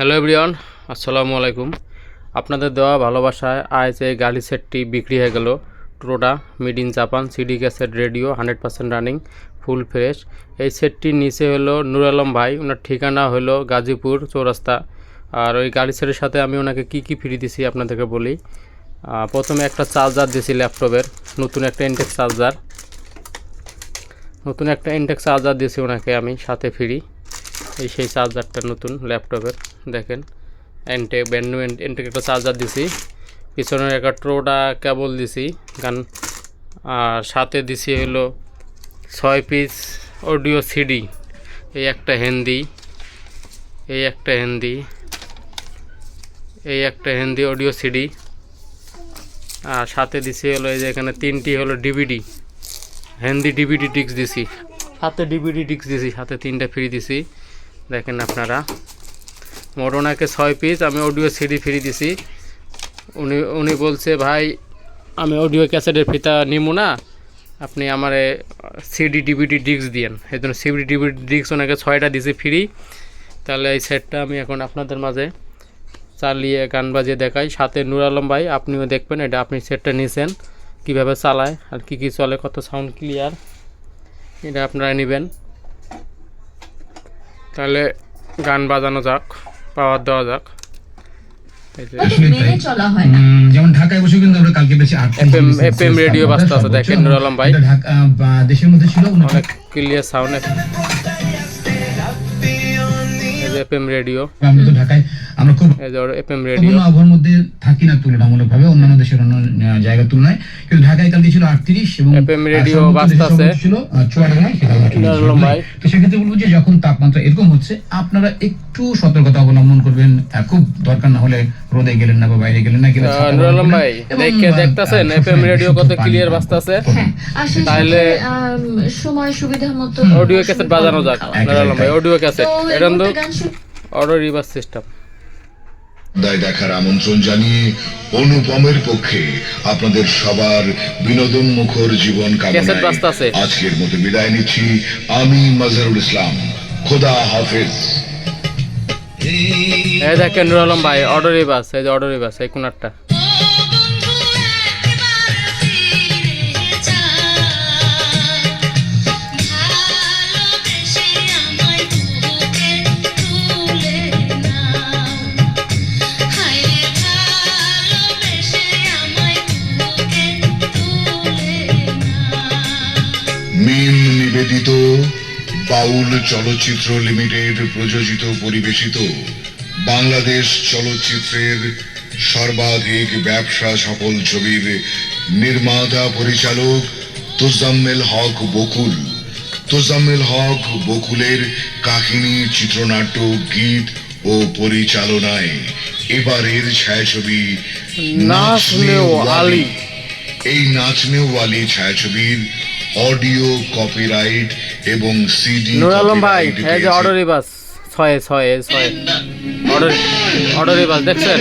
Hello everyone, আসসালামু আলাইকুম। আপনাদের দেওয়া ভালোবাসায় আজ এই গাড়ি সেটটি বিক্রি হয়ে গেল। টোটা made in Japan CD cassette radio hundred percent running, full fresh. এই সেটটির নিচে হলো নুর আলম ভাই, ওনার ঠিকানা হলো গাজীপুর চৌরাস্তা। আর ওই গাড়ি সেটের সাথে আমি ওনাকে কি কি ফ্রি দিছি আপনাদেরকে বলি। প্রথমে একটা চার্জার দিছি ল্যাপটপের, নতুন একটা ইনটেক্স চার্জার নতুন একটা ইনটেক্স চার্জার দিয়েছি ওনাকে আমি, সাথে ফ্রি এই সেই চার্জারটা নতুন ল্যাপটপের। দেখেন। এনটেক ব্যান্ড এনটেক একটা চার্জার দিছি। পিছনের একটা ট্রোটা কেবল দিছি গান আর সাথে দিছি হলো ছয় পিস অডিও সিডি এই একটা হিন্দি এই একটা হিন্দি এই একটা হিন্দি অডিও সিডি আর সাথে দিছি হলো এই যে এখানে তিনটি হলো ডিভিডি হিন্দি ডিভিডি ডিস্ক দিছি। সাথে ডিভিডি ডিস্ক দিছি, সাথে তিনটা ফ্রি দিছি। দেখেন আপনারা। মডোনাকে ছয় পিস আমি অডিও সিডি ফ্রি দিছি। উনি উনি বলছে, ভাই, আমি অডিও ক্যাসেটের ফিতা নিব না, আপনি আমার সিডি ডিভিডি ডিস্ক দিয়েন। এই জন্য সিডি ডিভিডি ডিস্ক ওনাকে ছয়টা দিছি ফ্রি। তাহলে এই সেটটা আমি এখন আপনাদের মাঝে চালিয়ে, গান বাজিয়ে দেখাই। সাথে নুর আলম ভাই, আপনিও দেখবেন, এটা আপনি সেটটা নিয়েছেন কীভাবে চালায়, আর কি কি চলে, কত সাউন্ড ক্লিয়ার এটা আপনারা নেবেন। তাহলে গান বাজানো যাক। পাওয়ার দেওয়া যাক। এই যে চলা না। উম, যেমন ঢাকায় বসে কিন্তু আমরা কালকে বেশি আট FM FM রেডিও বাজতে আছে, দেখেন নুর আলম ভাই। ঢাকা দেশের মধ্যে ছিল অনেক ক্লিয়ার সাউন্ড এফএম রেডিও আমরা তো ঢাকায় আমরা খুব এফএম রেডিও আবহাওয়ার মধ্যে থাকি না তুলনামূলকভাবে অন্যান্য দেশের অন্য জায়গার তুলনায় কিন্তু ঢাকায় কালকে ছিল আটত্রিশ এবং রেডিও আছে। ছিল। তো সেক্ষেত্রে বলব যে যখন তাপমাত্রা এরকম হচ্ছে আপনারা একটু সতর্কতা অবলম্বন করবেন খুব দরকার না হলে রোদে গেলেন না বা বাইরে গেলেন না ভাই, দেখে দেখতাছেন আহ, রেডিও কত বাজতাছে? করবেন। হ্যাঁ তাহলে সময় সুবিধা মতো অডিও ক্যাসেট বাজানো যাক। ভাই অডিও ক্যাসেট এটা তো অডিও রিভার্স সিস্টেম দায় দেখার আমন্ত্রণ জানিয়ে অনুপমের পক্ষে আপনাদের সবার বিনোদন মুখর জীবন। কামনায় আজকের মতো বিদায় নিচ্ছি। আমি মাজহারুল ইসলাম। খোদা হাফেজ। এই দেখেন নুর আলম ভাই অর্ডারে বাস এই যে অর্ডারই বাস এই কোনারটা। মিম নিবেদিত বাউল চলচ্চিত্র লিমিটেড প্রযোজিত পরিবেশিত বাংলাদেশ চলচ্চিত্রের সর্বাধিক ব্যবসা সফল ছবির নির্মাতা পরিচালক তোজাম্মেল হক বকুল তোজাম্মেল হক বকুলের কাহিনী চিত্রনাট্য গীত ও পরিচালনায় এবারের ছায়াছবি নাচনেও আলী। এই নাচনেও আলী ছায়াছবির অডিও কপিরাইট এবং সিডি নুর আলম ভাই এই যে অর্ডার রিভার্স ছয় ছয় ছয়। অর্ডার অর্ডার রিভার্স দেখছেন?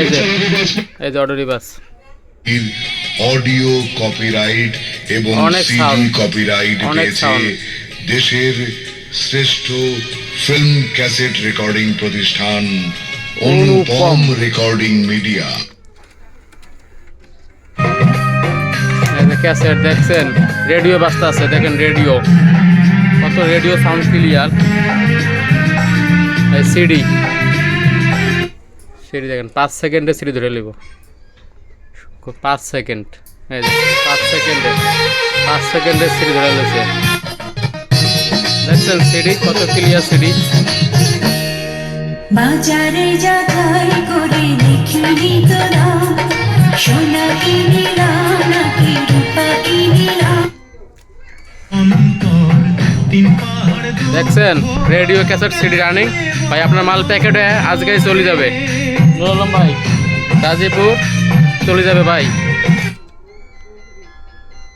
এই যে এই যে অর্ডার রিভার্স। অডিও কপিরাইট এবং সিডি কপিরাইট পেয়েছে দেশের শ্রেষ্ঠ ফিল্ম ক্যাসেট রেকর্ডিং প্রতিষ্ঠান। অনুপম রেকর্ডিং মিডিয়া ক্যাসেট, দেখছেন? রেডিও বাজতে আছে, দেখেন রেডিও। কত radio sound clear CD. CD দেখেন, পাঁচ সেকেন্ডে সিডি ধরে নিব। পাঁচ সেকেন্ড। পাঁচ সেকেন্ডে পাঁচ সেকেন্ডে সিডি ধরে নিয়েছে দেখছেন সিডি, কত ক্লিয়ার সিডি। বাজারে যাতাই করে দেখিনি তোরা সোনা কিনিলাম দেখছেন? Radio cassette CD running. ভাই আপনার মাল প্যাকেটে আজকেই চলে যাবে। ভাই। গাজীপুর চলে যাবে ভাই।